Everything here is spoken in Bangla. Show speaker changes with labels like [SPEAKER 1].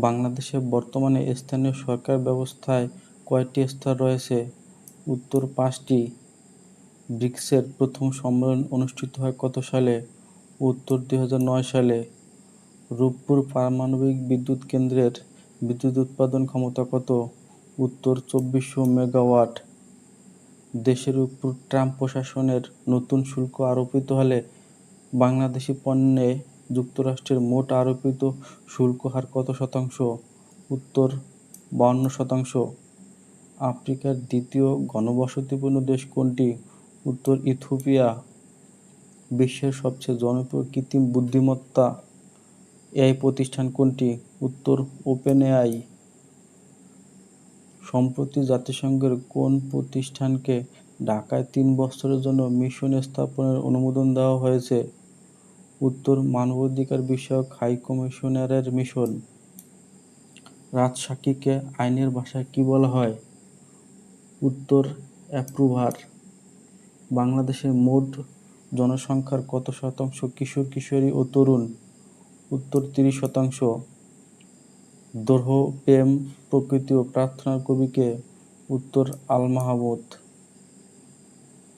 [SPEAKER 1] বাংলাদেশে বর্তমানে স্থানীয় সরকার ব্যবস্থায় কয়টি স্তর রয়েছে? উত্তর পাঁচটি। ব্রিক্সের প্রথম সম্মেলন অনুষ্ঠিত হয় কত সালে? উত্তর দুই হাজার নয় সালে। রূপপুর পারমাণবিক বিদ্যুৎ কেন্দ্রের বিদ্যুৎ উৎপাদন ক্ষমতা কত? উত্তর চব্বিশশো মেগাওয়াট। দেশের উপর ট্রাম্প প্রশাসনের নতুন শুল্ক আরোপিত হলে বাংলাদেশি পণ্যে যুক্তরাষ্ট্রের মোট আরোপিত শুল্ক হার কত শতাংশ? উত্তর বাহান্ন শতাংশ। আফ্রিকার দ্বিতীয় ঘনবসতিপূর্ণ দেশ কোনটি? উত্তর, ইথিওপিয়া। বিশ্বের সবচেয়ে জনপ্রিয় কৃত্রিম বুদ্ধিমত্তা এআই প্রতিষ্ঠান কোনটি? উত্তর, ওপেনএআই। সম্প্রতি জাতিসংঘের কোন প্রতিষ্ঠানকে ঢাকায় তিন বছরের জন্য মিশন স্থাপনের অনুমোদন দেওয়া হয়েছে? উত্তর মানবাধিকার বিষয়ক হাইকমিশনারের মিশন। রাজসাক্ষীকে আইনের ভাষায় কী বলা হয়? উত্তর, অ্যাপ্রুভার। বাংলাদেশের মোট জনসংখ্যার কত শতাংশ কিশোর-কিশোরী ও তরুণ? উত্তর, তিরিশ শতাংশ। দোহ প্রেম প্রকৃতি ও প্রার্থনার কবিকে উত্তর, আল মাহমুদ।